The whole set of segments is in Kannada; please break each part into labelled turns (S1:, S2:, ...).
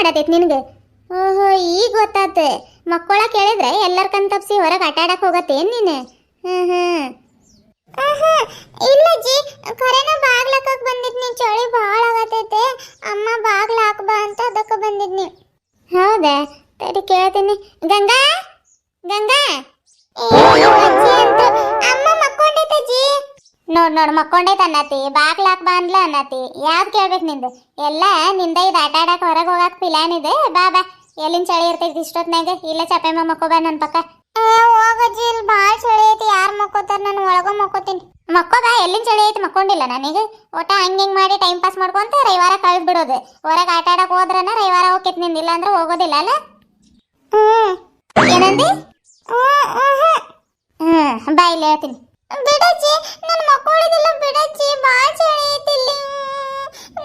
S1: ಮಾಡತೈತಿ ನಿನಗೆ? ಓಹೋ ಈಗ ಗೊತ್ತಾತ. ಮಕ್ಕಳ ಕೇಳಿದ್ರೆ ಎಲ್ಲರ ಕಣ್ ತಪ್ಸಿ ಹೊರಗೆ ಆಟ ಆಡಕ್ ಹೋಗತ್ತೇನ್ ನೀನು? ಹ್ಮ್ ಹ್ಮ್. ಇಲ್ಲ ಜಿ. ಖರೇನ ಬಾಗ್ಲ ಹಾಕಕ್ ಬಂದಿದ್ನಿ ಚಳಿ ಭಾಳ ಆಗತೈತೆ. ಅಮ್ಮ ಬಾಗ್ಲ ಹಾಕ್ಬಾ ಅಂತ ಅದಕ್ಕೆ ಬಂದಿದ್ನಿ. ಹೌದಾ? ತಡಿ ಕೇಳ್ತೀನಿ. ಗಂಗಾ? ಗಂಗಾ? ಅಮ್ಮ ಮಕ್ಕೊಂಡೈತೆ ಜಿ. ನೋಡ್ ನೋಡ್ ಮಕ್ಕೊಂಡೈತೆ ಅನ್ನತಿ ಬಾಗ್ಲಾಕ್ ಬಂದ್ಲ ಅನ್ನತಿ. ಯಾವ್ದು ಕೇಳ್ಬೇಕು ನಿಂದು? ಎಲ್ಲ ನಿಂದ ಇದು ಆಟ ಆಡಕ್ ಹೊರಗೆ ಹೋಗಕ್ ಪಿಲಾನ್ ಇದೆ. ಬಾ ಬಾ. ಎಲ್ಲಿನ ಚಳಿ ಇರ್ತೈತಿ ಇಷ್ಟೊತ್ನಾಗ ಇಲ್ಲ ಚಪೆಮ್ಮ ಮಕ್ಕೋ ಬಾ ನನ್ನ ಪಕ್ಕ. ಹೋಗಜ್ಜಿ ಇಲ್ಲಿ ಭಾಳ ಚಳಿ ಐತಿ. ಯಾರು ಮಕ್ಕೋತಾರ ನಾನು ಒಳಗ ಮಕ್ಕೋತೀನಿ. ಮಕ್ಕೋ ಬಾ ಎಲ್ಲಿನ ಚಳಿ ಐತಿ ಮಕ್ಕೊಂಡಿಲ್ಲ ನನಗೆ. ಒಟ್ಟ ಹಂಗ್ ಹಿಂಗ್ ಮಾಡಿ ಟೈಮ್ ಪಾಸ್ ಮಾಡ್ಕೊಂತ ರವಿವಾರ ಕಳ್ದ್ ಬಿಡೋದು. ಹೊರಗೆ ಆಟ ಆಡಕ್ ಹೋದ್ರನ ರವಿವಾರ ಹೋಗಿತ್ನಿಂದ ಇಲ್ಲ ಅಂದ್ರೆ ಹೋಗೋದಿಲ್ಲ ಅಲ್ಲ? ಏನಂದಿ? ಹ್ಮ್ ಬಾಯ್ ಇಲ್ಲಿ ಹೇಳ್ತೀನಿ. ಬಿಡಜ್ಜಿ ನನ್ನ ಮಕ್ಕಳಿಗೆಲ್ಲ ಬಿಡಜ್ಜಿ ಭಾಳ ಚಳಿ ಐತಿಲ್ಲಿ.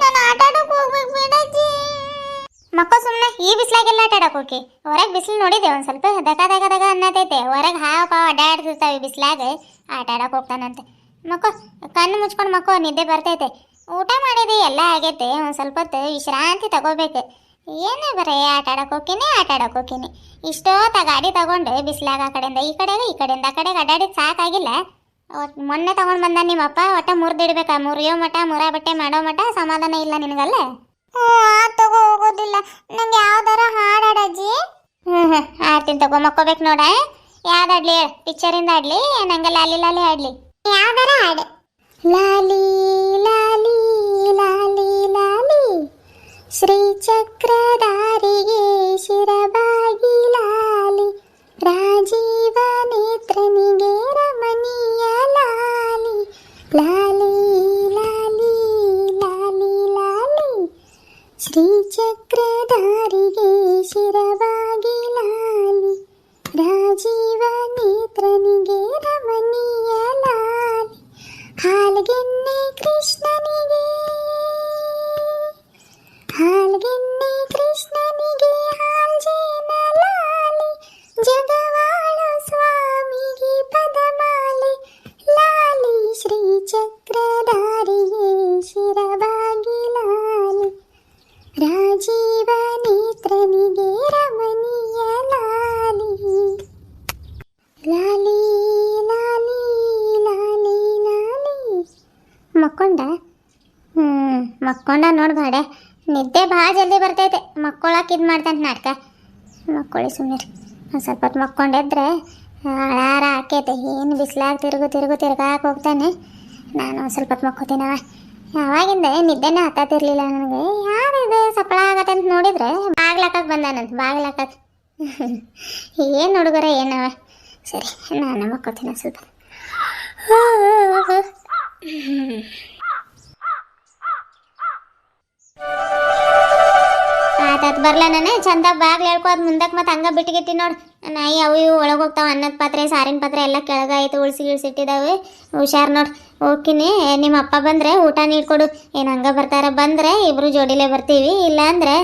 S1: ನಾನು ಆಟ ಆಡಕ್ ಹೋಗ್ಬೇಕು ಬಿಡಜ್ಜಿ ಮಕ್ಕ ಸುಮ್ಮನೆ ಈ ಬಿಸಿಲಾಗೆಲ್ಲ ಆಟ ಆಡಕ್ ಹೋಗಿ. ಹೊರಗೆ ಬಿಸಿಲು ನೋಡಿದೆ, ಒಂದು ಸ್ವಲ್ಪ ದಗ ದಗ ದಗ ಅನ್ನತೈತೆ. ಹೊರಗೆ ಹಾವ ಪಾವ ಅಡ್ಡಾಡ್ತಿರ್ತಾವೆ ಬಿಸಿಲಾಗ. ಆಟ ಆಡಕ್ ಹೋಗ್ತಾನಂತೆ. ಮಕ್ಕೋ, ಕಣ್ಣು ಮುಚ್ಕೊಂಡು ಮಕ್ಕೋ, ನಿದ್ದೆ ಬರ್ತೈತೆ. ಊಟ ಮಾಡಿದೆ, ಎಲ್ಲ ಆಗೈತೆ. ಒಂದು ಸ್ವಲ್ಪ ಹೊತ್ತು ವಿಶ್ರಾಂತಿ ತಗೋಬೇಕು. ಏನೇ ಬರೇ, ಆಟ ಆಡಕ್ಕೆ ಹೋಗ್ತೀನಿ, ಆಟ ಆಡಕ್ ಹೋಗ್ತೀನಿ. ಗಾಡಿ ತಗೊಂಡು ಬಿಸಿಲಾಗ ಆ ಕಡೆಯಿಂದ ಈ ಕಡೆಗೆ, ಈ ಕಡೆಯಿಂದ ಆ ಕಡೆಗೆ ಅಡ್ಡಾಡಿದ್ ಸಾಕಾಗಿಲ್ಲ. ಒಟ್ ಮೊನ್ನೆ ತಗೊಂಡ್ ಬಂದ ನಿಮ್ಮಪ್ಪ ಒಟ್ಟ ಮುರಿದಿಡ್ಬೇಕ ಮುರಿಯೋ ಮಠ ಮುರ ಬಟ್ಟೆ ಮಾಡೋ ಮಠ ಸಮಾಧಾನ ಇಲ್ಲ ನಿನಗಲ್ಲ? ತಗೋ ಹೋಗೋದಿಲ್ಲ. ನಂಗೆ ಯಾವ್ದಾರ ಹಾಡಾಡಜ್ಜಿ ಹ್ಮ್ ಹ್ಮ್ ಆಡ್ತೀನಿ ತಗೋ ಮಕ್ಕೋಬೇಕು ನೋಡ ಯಾವ್ದಾಡ್ಲಿ ಪಿಕ್ಚರಿಂದ ಆಡ್ಲಿ ನಂಗೆ ಲಾಲಿ ಲಾಲಿ ಆಡ್ಲಿ ಯಾವ್ದಾರ ಹಾಡು? ಲಾಲಿ ಲಾಲಿ ಲಾಲಿ ಲಾಲಿ. ಶ್ರೀ ಚಕ್ರಧಾರಿಗೆ ಶಿರಬಾಗಿ ಲಾಲಿ. ರಾಜೀವ ಲಾಲಿ ಮಕ್ಕೊಂಡ? ಹ್ಞೂ ಮಕ್ಕೊಂಡ ನೋಡ್ಬೇಡ ನಿದ್ದೆ ಭಾಳ ಜಲ್ದಿ ಬರ್ತೈತೆ. ಮಕ್ಕೊಳಕ್ಕೆ ಇದು ಮಾಡ್ತಾನೆ ನಾಟಕ. ಮಕ್ಕೊಳ್ಳಿ ಸುಮ್ಮನೆ ಒಂದು ಸ್ವಲ್ಪ ಹೊತ್ತು ಮಕ್ಕೊಂಡೆದ್ರೆ ಆಕೈತೆ. ಏನು ಬಿಸಿಲಾಗಿ ತಿರುಗು ತಿರುಗು ತಿರ್ಗಾಕೆ ಹೋಗ್ತಾನೆ. ನಾನು ಒಂದು ಸ್ವಲ್ಪ ಹೊತ್ತು ಮಕ್ಕೋತೀನವ. ಯಾವಾಗಿಂದ? ನಿದ್ದೆನೇ ಹತ್ತತಿರ್ಲಿಲ್ಲ ನನಗೆ. ಯಾರಿದೆ ಸಪ್ಪಳ ಆಗತ್ತೆ ಅಂತ ನೋಡಿದ್ರೆ ಬಾಗ್ಲಾಕಕ್ಕೆ ಬಂದಾನಂತ. ಬಾಗ್ಲಾಕಕ್ಕೆ ಏನು ಹುಡುಗರ, ಏನವ? ಸರಿ, ನಾನು ಮಕ್ಕೋತೀನಿ ಸ್ವಲ್ಪ. ಆತಾತ್ ಬರ್ಲ ನಾನು. ಚಂದ ಬಾಗ್ಲ ಹೇಳ್ಕೋದ್ ಮುಂದಕ್ಕೆ ಮತ್ತೆ ಹಂಗ ಬಿಟ್ಟಿಗಿಟ್ಟಿ ನೋಡು. ನಾಯಿ ಅವು ಇವು ಒಳಗೆ ಹೋಗ್ತಾವ ಅನ್ನದ ಪಾತ್ರೆ, ಸಾರಿನ ಪಾತ್ರೆ ಎಲ್ಲ ಕೆಳಗಾಯ್ತು, ಉಳಿಸಿ ಉಳ್ಸಿ ಗಿಳ್ಸಿಟ್ಟಿದಾವೆ ಹುಷಾರ್ ನೋಡು, ಹೋಗ್ತೀನಿ. ನಿಮ್ಮ ಅಪ್ಪ ಬಂದ್ರೆ ಊಟ ನೀಡ್ಕೊಡು ಏನು ಹಂಗ ಬರ್ತಾರ? ಬಂದ್ರೆ ಇಬ್ರು ಜೋಡಿಲೇ ಬರ್ತೀವಿ. ಇಲ್ಲ ಅಂದ್ರೆ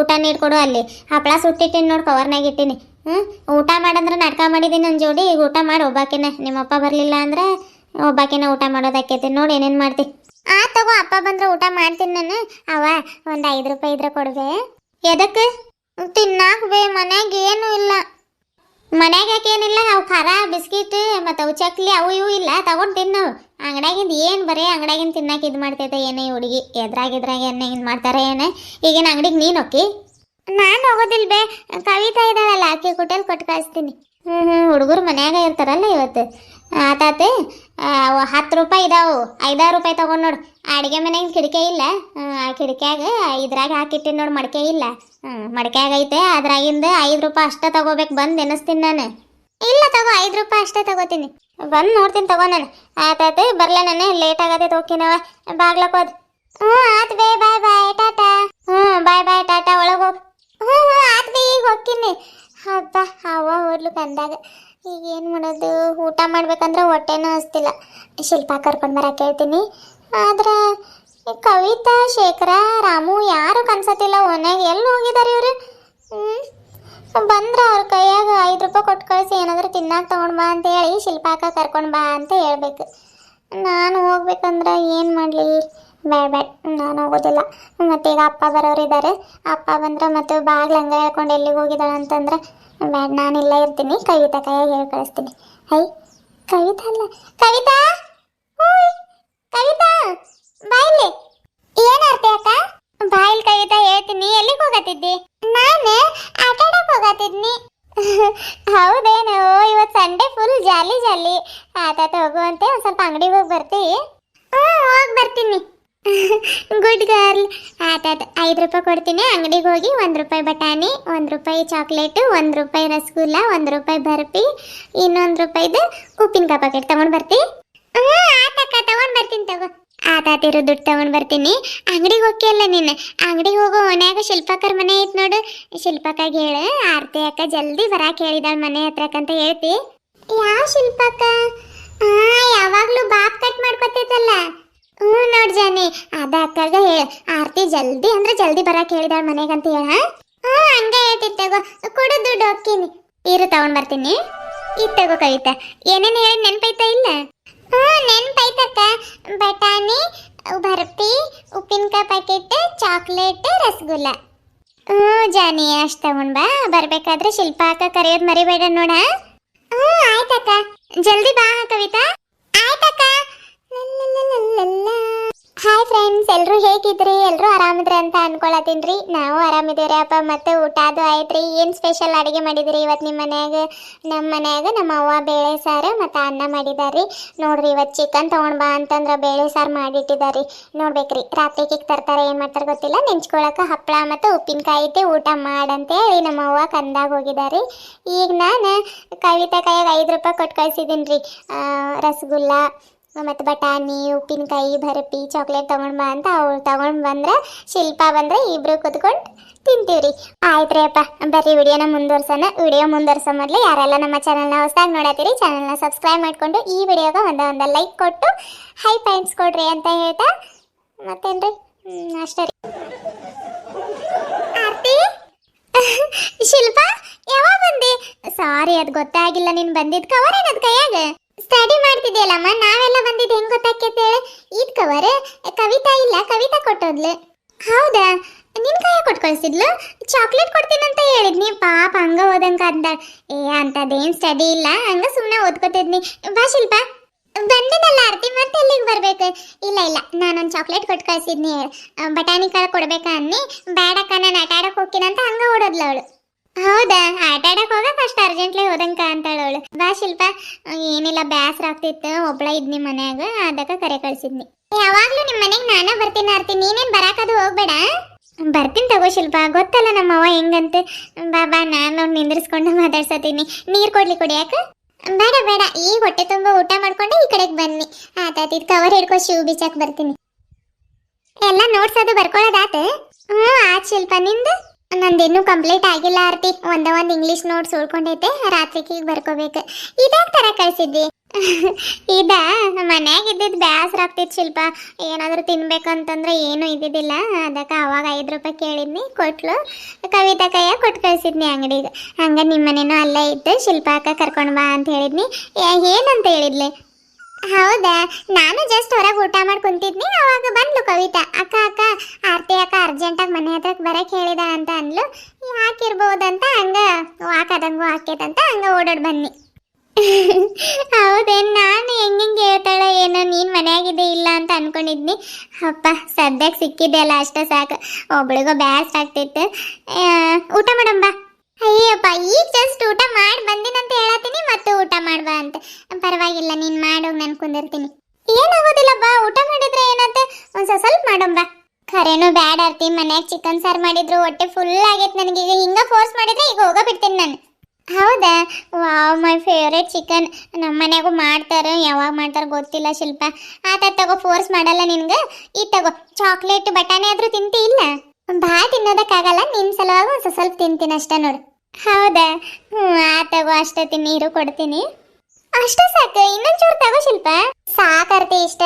S1: ಊಟ ನೀಡ್ಕೊಡು ಅಲ್ಲಿ. ಹಪ್ಪಳ ಸುಟ್ಟಿಟ್ಟಿನಿ ನೋಡಿ ಕವರ್ನಾಗ ಇಟ್ಟಿನಿ. ಹ್ಞೂ ಊಟ ಮಾಡಂದ್ರೆ ನಾಟಕ ಮಾಡಿದೀನಿ ನನ್ನ ಜೋಡಿ. ಈಗ ಊಟ ಮಾಡಿ, ಒಬ್ಬಾಕಿನ. ನಿಮ್ಮಪ್ಪ ಬರಲಿಲ್ಲ ಅಂದ್ರೆ ಒಬ್ಬಾಕಿನ ಊಟ ಮಾಡೋದಾಕೈತಿ. ನೋಡಿ ಏನೇನು ಮಾಡ್ತಿ. ಆ, ತಗೋ, ಅಪ್ಪ ಬಂದ್ರೆ ಊಟ ಮಾಡ್ತೀನಿ ನಾನು. ಅವ ಒಂದು ಐದು ರೂಪಾಯಿ ಇದ್ರೆ ಕೊಡ್ಬೆ ಎದಕ್ಕೆ ತಿನ್ನಾಕ ಬೇ ಮನ್ಯಾಗ ಏನು ಇಲ್ಲ. ಮನ್ಯಾಗ ಯಾಕೇನಿಲ್ಲ ಅವು ಖಾರ, ಬಿಸ್ಕಿಟ್ ಮತ್ತು ಅವು ಚಕ್ಲಿ ಅವು ಇವು ಇಲ್ಲ. ತಗೊಂಡು ತಿನ್ನು. ಅಂಗಡ್ಯಾಗಿಂದ ಏನು ಬರೀ, ಅಂಗಡ್ಯಾಗಿಂದ ತಿನ್ನಕ್ಕೆ ಇದು ಮಾಡ್ತೈತೆ ಏನೇ ಹುಡುಗಿ. ಎದ್ರಾಗ ಎದ್ರಾಗ ಏನೇ ಇದು ಮಾಡ್ತಾರೆ ಏನೇ? ಈಗಿನ ಅಂಗಡಿಗೆ ನೀನು ಹೋಕಿ ನಾನು ಹೋಗೋದಿಲ್ಲ ಬೇ. ಕವಿತಾ ಇದ್ದಾಳಲ್ಲ, ಆಕೆ ಹೋಟೆಲ್ ಕೊಟ್ಟು ಕಳಿಸ್ತೀನಿ. ಹ್ಞೂ ಹ್ಞೂ ಹುಡುಗರು ಮನ್ಯಾಗ ಇರ್ತಾರಲ್ಲ ಇವತ್ತು. ಆತಾತೆ ಹತ್ತು ರೂಪಾಯಿ ಇದಾವು. ಐದಾರು ರೂಪಾಯಿ ತಗೊಂಡು ನೋಡು. ಅಡುಗೆ ಮನೆಗೆ ಕಿಡಿಕೆ ಇಲ್ಲ. ಆ ಕಿಡಿಕ್ಯಾಗ ಇದ್ರಾಗ ಹಾಕಿಟ್ಟಿನಿ ನೋಡು ಮಡಿಕೆ ಇಲ್ಲ. ಹ್ಞೂ ಮಡಿಕೆಯಾಗ ಐತೆ. ಅದ್ರಾಗಿಂದ ಐದು ರೂಪಾಯಿ ಅಷ್ಟೇ ತಗೋಬೇಕು. ಬಂದು ಎನಿಸ್ತೀನಿ ನಾನು. ಇಲ್ಲ ತಗೋ, ಐದು ರೂಪಾಯಿ ಅಷ್ಟೇ ತಗೋತೀನಿ. ಬಂದು ನೋಡ್ತೀನಿ ತಗೋ ನಾನು. ಆಯ್ತಾಯ್ತು ಬರಲೇ ನಾನು. ಲೇಟ್ ಆಗತ್ತೆ ಹೋಗ್ತೀನವ ಬಾಗ್ಲಕ್ಕೋದ್ ಹ್ಞೂ, ಆತ್ ಬೇ, ಬಾಯ್ ಬಾಯ್, ಟಾಟಾ. ಹ್ಞೂ, ಬಾಯ್ ಬಾಯ್, ಟಾಟಾ, ಒಳಗೆ ಹೋಗಿ. ಹ್ಞೂ ಹ್ಞೂ, ಆತ್ ಬೇ, ಈಗ ಹೋಗ್ತೀನಿ. ಹಬ್ಬ ಹವ ಹೋಗ್ಲಿಕ್ಕೆ ಕಂದಾಗ. ಹಸ್ತಿಲ್ಲ ಶಿಲ್ಪ ಕರ್ಕೊಂಡು ಬರಕ್ಕೆ ಹೇಳ್ತೀನಿ. ಆದ್ರೆ ಕವಿತಾ, ಶೇಖರ, ರಾಮು ಯಾರು ಕನ್ಸತ್ತಿಲ್ಲ ಓನಾಗ ಎಲ್ಲಿ ಹೋಗಿದ್ದಾರೆ ಇವರು? ಬಂದ್ರೆ ಅವ್ರ ಕೈಯಾಗ ಐದು ರೂಪಾಯಿ ಕೊಟ್ಟು ಕಳಿಸಿ ಏನಾದರೂ ತಿನ್ನಾಕ ತೊಗೊಂಡು ಬಾ ಅಂತ ಹೇಳಿ ಶಿಲ್ಪಾಕ ಕರ್ಕೊಂಡು ಬಾ ಅಂತ ಹೇಳ್ಬೇಕು. ನಾನು ಹೋಗ್ಬೇಕಂದ್ರೆ ಏನು ಮಾಡಲಿ? ಬೇಡ ಬೇಡ ನಾನು ಹೋಗೋದಿಲ್ಲ. ಮತ್ತೆ ಈಗ ಅಪ್ಪ ಬರೋರಿದ್ದಾರೆ ಅಪ್ಪ ಬಂದ್ರೆ ಮತ್ತು ಬಾಗ್ಲು ಹಂಗೆ ಹೇಳ್ಕೊಂಡು ಎಲ್ಲಿಗೆ ಹೋಗಿದ್ದಾಳೆ ಅಂತಂದ್ರೆ ಬೇಡ ನಾನು ಇಲ್ಲೇ ಇರ್ತೀನಿ. ಕವಿತಾ ಕೈಯಾಗ ಹೇಳಿ ಕಳಿಸ್ತೀನಿ. ಹೈ ಕವಿತಾ ಅಲ್ಲ. ಕವಿತಾ? ಓಯ್, ಕವಿತಾ, ಬಾಯ್ಲಿ. ಏನರ್ತೆ ಅಕ್ಕ? ಬಾಯಿಲ್ ಕವಿತಾ ಹೇಳ್ತೀನಿ, ಎಲ್ಲಿಗೆ ಹೋಗತ್ತಿದ್ದಿ? ನಾನು ಆಟ ಆಡಕ್ ಹೋಗತ್ತಿದ್ನಿ. ಹೌದೇನು ಇವತ್ತು ಸಂಡೆ ಫುಲ್ ಜಾಲಿ ಜಾಲಿ. ಆತಾತ ಹೋಗುವಂತೆ ಒಂದು ಸ್ವಲ್ಪ ಅಂಗಡಿಗೆ ಹೋಗಿ ಬರ್ತೀವಿ ಹ್ಞೂ ಹೋಗಿ ಗುಡ್ ಗರ್ಲ್ ಆತಾತ ಐದು ರೂಪಾಯಿ ಕೊಡ್ತೀನಿ. ಅಂಗಡಿಗೆ ಹೋಗಿ ಒಂದು ರೂಪಾಯಿ ಬಟಾಣಿ, ಒಂದು ರೂಪಾಯಿ ಚಾಕ್ಲೇಟು ಒಂದು ರೂಪಾಯಿ ರಸಗುಲ್ಲ, ಒಂದು ರೂಪಾಯಿ ಬರ್ಫಿ ಇನ್ನೊಂದು ರೂಪಾಯಿದು ಉಪ್ಪಿನಕಾಯಿ ಪ್ಯಾಕೆಟ್ ತಗೊಂಡು ಬರ್ತಿ. ಹ್ಞೂ ಆತಕ್ಕ ತಗೊಂಡು ಬರ್ತೀನಿ ತಗೋ. ಆತಾತಿರೋ ದುಡ್ಡು ತಗೊಂಡು ಬರ್ತೀನಿ. ಅಂಗಡಿಗೆ ಹೋಗಿಲ್ಲ ನೀನು? ಅಂಗಡಿಗೆ ಹೋಗೋ ಮನ್ಯಾಗ ಶಿಲ್ಪಾಕರ್ ಮನೆ ಐತೆ ನೋಡು. ಶಿಲ್ಪಕ್ಕಾಗ ಹೇಳು. ಆರ್ತಿ ಅಕ್ಕ ಜಲ್ದಿ ಬರಕ್ಕೆ ಹೇಳಿದಾಳ ಮನೆ ಹತ್ರಕ್ಕಂತ ಹೇಳ್ತಿ. ಯಾವ ಶಿಲ್ಪಕ್ಕ? ಆ, ಯಾವಾಗಲೂ ಬಾಪ್ ಕಟ್ ಮಾಡ್ಕೊತೈತಲ್ಲ. ಹ್ಞೂ ನೋಡ್ ಜಾನಿ ಅದ ಅಕ್ಕಗ ಹೇಳ, ಆರ್ತಿ ಜಲ್ದಿ ಅಂದ್ರೆ ಜಲ್ದಿ ಬರಕ್ಕೆ ಹೇಳಿದಾಳ ಮನೆಗಂತ ಹೇಳ. ಹ್ಞೂ, ಹಂಗೆ ಹೇಳ್ತಿ ತಗೋ. ಕೊಡು ದುಡ್ಡು, ಹೋಗ್ತೀನಿ. ಇರು, ತಗೊಂಡ್ ಬರ್ತೀನಿ. ಇದು ತಗೋ ಏನೇನು ಹೇಳಿ ನೆನ್ಪೈತಾ ಇಲ್ಲ? ಹ್ಞೂ, ನೆನ್ಪೈತಕ್ಕ. ಬಟಾಣಿ, ಬರ್ಫಿ, ಉಪ್ಪಿನಕಾಯಿ ಪ್ಯಾಕೆಟ್ ಚಾಕ್ಲೇಟ್ ರಸಗುಲ್ಲ. ಹ್ಞೂ ಜಾನಿ ಅಷ್ಟು ತಗೊಂಡ್ ಬಾ. ಬರಬೇಕಾದ್ರೆ ಶಿಲ್ಪ ಅಕ್ಕ ಕರೆಯೋದು ಮರಿಬೇಡ ನೋಡ. ಹ್ಞೂ, ಆಯ್ತಕ್ಕ. ಜಲ್ದಿ ಬಾ ಕವಿತಾ. ಆಯ್ತಕ್ಕ. ಎಲ್ಲರೂ ಹೇಗಿದ್ರಿ? ಎಲ್ಲರೂ ಆರಾಮಿದ್ರಿ ಅಂತ ಅನ್ಕೊಳತೀನ್ರಿ ನಾವು ಆರಾಮಿದ್ದೀವಿ ಅಪ್ಪ, ಮತ್ತೆ ಊಟ ಅದು ಆಯ್ತ್ರಿ. ಏನು ಸ್ಪೆಷಲ್ ಅಡುಗೆ ಮಾಡಿದ್ರಿ ಇವತ್ತು ನಿಮ್ಮ ಮನ್ಯಾಗ? ನಮ್ಮ ಮನ್ಯಾಗ ನಮ್ಮ ಅವ್ವ ಬೇಳೆ ಸಾರು ಮತ್ತು ಅನ್ನ ಮಾಡಿದಾರಿ ನೋಡ್ರಿ ಇವತ್ತು ಚಿಕನ್ ತೊಗೊಂಡ್ ಬಾ ಅಂತಂದ್ರೆ ಬೇಳೆ ಸಾರು ಮಾಡಿಟ್ಟಿದಾರಿ ನೋಡ್ಬೇಕ್ರಿ ರಾತ್ರಿಗೆ ತರ್ತಾರೆ ಏನು ಮಾಡ್ತಾರೆ ಗೊತ್ತಿಲ್ಲ? ನೆಂಚ್ಕೊಳಕ್ಕೆ ಹಪ್ಪಳ ಮತ್ತು ಉಪ್ಪಿನಕಾಯಿ ಐತಿ, ಊಟ ಮಾಡಂತೇಳಿ ನಮ್ಮ ಅವ್ವ ಕಂದಾಗ ಹೋಗಿದಾರಿ ಈಗ ನಾನು ಕವಿತಾ ಕೈಯಾಗ ಐದು ರೂಪಾಯಿ ಕೊಟ್ಟು ಕಳ್ಸಿದ್ದೀನಿ ರೀ ರಸಗುಲ್ಲ ಮತ್ತು ಬಟಾಣಿ ಉಪ್ಪಿನಕಾಯಿ ಬರ್ಫಿ ಚಾಕ್ಲೇಟ್ ತೊಗೊಂಡು ಬಾ ಅಂತ ಅವ್ಳು ತೊಗೊಂಡು ಬಂದ್ರೆ, ಶಿಲ್ಪ ಬಂದ್ರೆ ಇಬ್ರು ಕುತ್ಕೊಂಡು ತಿಂತೀವಿ ರೀ ಆಯ್ತು ರೀ ಅಪ್ಪ, ಬರ್ರಿ ವಿಡಿಯೋನ ಮುಂದುವರ್ಸೋಣ. ವಿಡಿಯೋ ಮುಂದುವರ್ಸೋ ಮೊದಲು ಯಾರೆಲ್ಲ ನಮ್ಮ ಚಾನಲ್ನ ಹೊಸದಾಗಿ ನೋಡತ್ತೀರಿ ಚಾನಲ್ನ ಸಬ್ಸ್ಕ್ರೈಬ್ ಮಾಡಿಕೊಂಡು ಈ ವಿಡಿಯೋಗೆ ಒಂದ ಒಂದು ಲೈಕ್ ಕೊಟ್ಟು ಹೈ ಪಾಯಿಂಟ್ಸ್ ಕೊಡ್ರಿ ಅಂತ ಹೇಳ್ತಾ ಮತ್ತೇನ್ರಿ? ಅಷ್ಟೇ ರೀ. ಆರ್ತಿ? ಶಿಲ್ಪ, ಯಾವಾಗ ಬಂದೆ? ಸಾರಿ ಅದು ಗೊತ್ತಾಗಿಲ್ಲ, ನೀನು ಬಂದಿದ್ ಕವರ್ ಏನದು ಕೈಯಾಗ? ಸ್ಟಡಿ ಮಾಡ್ತಿದ್ಯಲ್ಲಮ್ಮ? ನಾವೆಲ್ಲ ಬಂದಿದ್ದು ಹೆಂಗ್ ಗೊತ್ತಾಕೈತೆ ಇದ್ ಕವರ್ ಕವಿತಾ ಇಲ್ಲ ಕವಿತಾ ಕೊಟ್ಟೋದ್ಲು. ಹೌದಾ? ನಿನ್ ಕೈ ಕೊಟ್ಟು ಚಾಕ್ಲೇಟ್ ಚಾಕ್ಲೇಟ್ ಅಂತ ಹೇಳಿದ್ನಿ. ಪಾಪ ಹಂಗ ಓದಂಗ ಅಂದ. ಏ ಅಂತದೇನ್ ಸ್ಟಡಿ ಇಲ್ಲ. ಹಂಗ ಸುಮ್ಮನೆ ಓದ್ಕೋತಿದ್ನಿ. ಬಾ ಶಿಲ್ಪ. ಬಂದಿದ್ದಲ್ಲ ಆರ್ತಿ ಮತ್ತೆ ಎಲ್ಲಿಗೆ ಬರ್ಬೇಕು? ಇಲ್ಲ ಇಲ್ಲ. ನಾನೊಂದು ಚಾಕ್ಲೇಟ್ ಕೊಟ್ಟು ಕಳಿಸಿದ್ನಿ. ಆ, ಬಟಾಣಿ ಕಾಳು ಕೊಡ್ಬೇಕಾ ಅನ್ನಿ. ಬೇಡಕ್ಕ ನಾನು ಆಟ ಆಡಕ್ಕೆ ಹೋಗ್ತೀನಂತ ಹಂಗ ಓಡೋದ್ಲ ಅವಳು. ಹೌದಾ? ಆಟ ಆಡಕ್ ಹೋಗಕ್ ಅಷ್ಟು ಅರ್ಜೆಂಟ್ಲಿ ಹೋದಂಕ ಅಂತಾಳ ಅವಳು ಬಾ ಶಿಲ್ಪ, ಏನಿಲ್ಲ, ಬ್ಯಾಸರ ಆಗ್ತಿತ್ತು. ಒಬ್ಳ ಇದ್ನಿ ಮನ್ಯಾಗ, ಅದಕ್ಕ ಕರೆ ಕಳ್ಸಿದ್ನಿ. ಯಾವಾಗ್ಲೂ ನಿಮ್ ಮನೆಗ್ ನಾನೇ ಬರ್ತೀನಿ ಆರ್ತೀನಿ ನೀನೇನ್ ಬರಾಕದು ಹೋಗ್ಬೇಡ? ಬರ್ತೀನಿ ತಗೋ ಶಿಲ್ಪ, ಗೊತ್ತಲ್ಲ ನಮ್ಮ ಅವ್ವ ಹೆಂಗಂತ. ಬಾಬಾ ನಾನು ನಿಂದ್ರಿಸ್ಕೊಂಡು ಮಾತಾಡ್ಸತೀನಿ. ನೀರ್ ಕೊಡ್ಲಿ ಕುಡಿಯಾಕ ಬೇಡ ಬೇಡ ಈ ಹೊಟ್ಟೆ ತುಂಬಾ ಊಟ ಮಾಡ್ಕೊಂಡು ಈ ಕಡೆಗೆ ಬನ್ನಿ. ಆತಾತ ಇದು ಕವರ್ ಹಿಡ್ಕೊ ಶಿವ್ ಬೀಚಕ್ ಬರ್ತೀನಿ. ಎಲ್ಲ ನೋಟ್ಸ್ ಅದು ಬರ್ಕೊಳ್ಳೋದಾತ ಹ್ಞೂ ಆತ್ ಶಿಲ್ಪ, ನಿಂದು? ನಂದಿನ್ನೂ ಕಂಪ್ಲೀಟ್ ಆಗಿಲ್ಲ ಆರ್ತಿ. ಒಂದ ಒಂದು ಇಂಗ್ಲೀಷ್ ನೋಟ್ಸ್ ಉಳ್ಕೊಂಡೈತೆ ಈಗ ಬರ್ಕೋಬೇಕು. ಇದ್ಯಾಕ ತರ ಕಳ್ಸಿದ್ದಿ? ಇದ? ಮನ್ಯಾಗ ಇದ್ದಿದ್ದು ಬ್ಯಾಸರ ಆಗ್ತಿತ್ತು ಶಿಲ್ಪ. ಏನಾದರೂ ತಿನ್ಬೇಕಂತಂದ್ರೆ ಏನು ಇದ್ದಿದ್ದಿಲ್ಲ. ಅದಕ್ಕೆ ಅವಾಗ ಐದು ರೂಪಾಯಿ ಕೇಳಿದ್ನಿ, ಕೊಟ್ಲು. ಕವಿತಾ ಕೈಯ ಕೊಟ್ಟು ಕಳ್ಸಿದ್ನಿ ಅಂಗಡಿಗೆ. ಹಂಗ ನಿಮ್ಮ ಮನೇನೂ ಅಲ್ಲೇ ಇತ್ತು ಶಿಲ್ಪ ಅಕ್ಕ ಕರ್ಕೊಂಡು ಬಾ ಅಂತ ಹೇಳಿದ್ನಿ. ಏನಂತ ಹೇಳಿದ್ಲಿ? ಹೌದಾ? ನಾನು ಜಸ್ಟ್ ಹೊರಗೆ ಊಟ ಮಾಡಿ ಕುಂತಿದ್ನಿ, ಅವಾಗ ಬಂದ್ಲು ಕವಿತಾ. ಅಕ್ಕ ಅಕ್ಕ, ಆರ್ತಿ ಅಕ್ಕ ಅರ್ಜೆಂಟಾಗಿ ಮನೆ ಹತ್ರಕ್ಕೆ ಬರಕ್ಕೆ ಹೇಳಿದ ಅಂತ ಅಂದ್ಲು. ಯಾಕಿರ್ಬೋದಂತ ಹಂಗ ವಾಕದಂಗು ಹಾಕೈತಂತ ಹಂಗೆ ಓಡಾಡ್ ಬನ್ನಿ. ಹೌದೇನು ನಾನು ಹೆಂಗೆ ಹೇಳ್ತಾಳೆ ಏನೋ, ನೀನು ಮನೆಯಾಗಿದ್ದೆ ಇಲ್ಲ ಅಂತ ಅನ್ಕೊಂಡಿದ್ನಿ. ಅಪ್ಪ ಸದ್ಯಕ್ಕೆ ಸಿಕ್ಕಿದೆ ಅಲ್ಲ ಅಷ್ಟೇ ಸಾಕು. ಒಬ್ಳಿಗೋ ಬ್ಯಾಸ್ ಆಗ್ತಿತ್ತು ಊಟ ಮಾಡಂಬ ಅಯ್ಯಪ್ಪ, ಈಗ ಜಸ್ಟ್ ಊಟ ಮಾಡಿ ಬಂದಿನಂತ ಹೇಳತ್ತೀನಿ, ಮತ್ತೆ ಊಟ ಮಾಡ್ಬಾ ಅಂತ. ಪರವಾಗಿಲ್ಲ, ನೀನ್ ಮಾಡೋಗ್ ನಾನು ಕುಂದಿರ್ತೀನಿ. ಏನಾಗೋದಿಲ್ಲ ಬಾ, ಊಟ ಮಾಡಿದ್ರೆ ಏನಂತ? ಒಂದ್ ಸ್ವಲ್ಪ ಬಾ. ಖರೇನು ಬ್ಯಾಡ್ ಆರ್ತಿ, ಮನ್ಯಾಗ ಚಿಕನ್ ಸಾರು ಮಾಡಿದ್ರು, ಹೊಟ್ಟೆ ಫುಲ್ ಆಗೈತೆ ನನಗೆ ಈಗ ಹಿಂಗ ಫೋರ್ಸ್ ಮಾಡಿದ್ರೆ ಈಗ ಹೋಗೋ ಬಿಡ್ತೀನಿ ನಾನು. ಹೌದಾ? ವಾವ್, ಮೈ ಫೇವ್ರೇಟ್ ಚಿಕನ್ ನಮ್ಮ ಮನೆಗೂ ಮಾಡ್ತಾರೆ, ಯಾವಾಗ ಮಾಡ್ತಾರೆ ಗೊತ್ತಿಲ್ಲ ಶಿಲ್ಪ. ಆತ ತಗೋ ಫೋರ್ಸ್ ಮಾಡಲ್ಲ ನಿನ್ಗೆ? ಈ ತಗೋ ಚಾಕ್ಲೇಟ್ ಬಟಾಣಿ ಆದರೂ ತಿಂತಿ ಇಲ್ಲ? ಬಾ, ತಿನ್ನೋದಕ್ಕಾಗಲ್ಲ, ನಿನ್ ಸಲುವಾಗಿ ಒಂದು ಸ್ವಲ್ಪ ತಿಂತೀನಿ ಅಷ್ಟೇ ನೋಡು. ಹೌದಾ? ಹ್ಞೂ ಆ ತಗೋ ಅಷ್ಟೇ ನೀರು ಕೊಡ್ತೀನಿ. ಅಷ್ಟೇ ಸಾಕು ಇನ್ನೊಂಚೂರು ತಗೋ ಶಿಲ್ಪ. ಸಾಕರ್ತಿ ಇಷ್ಟ.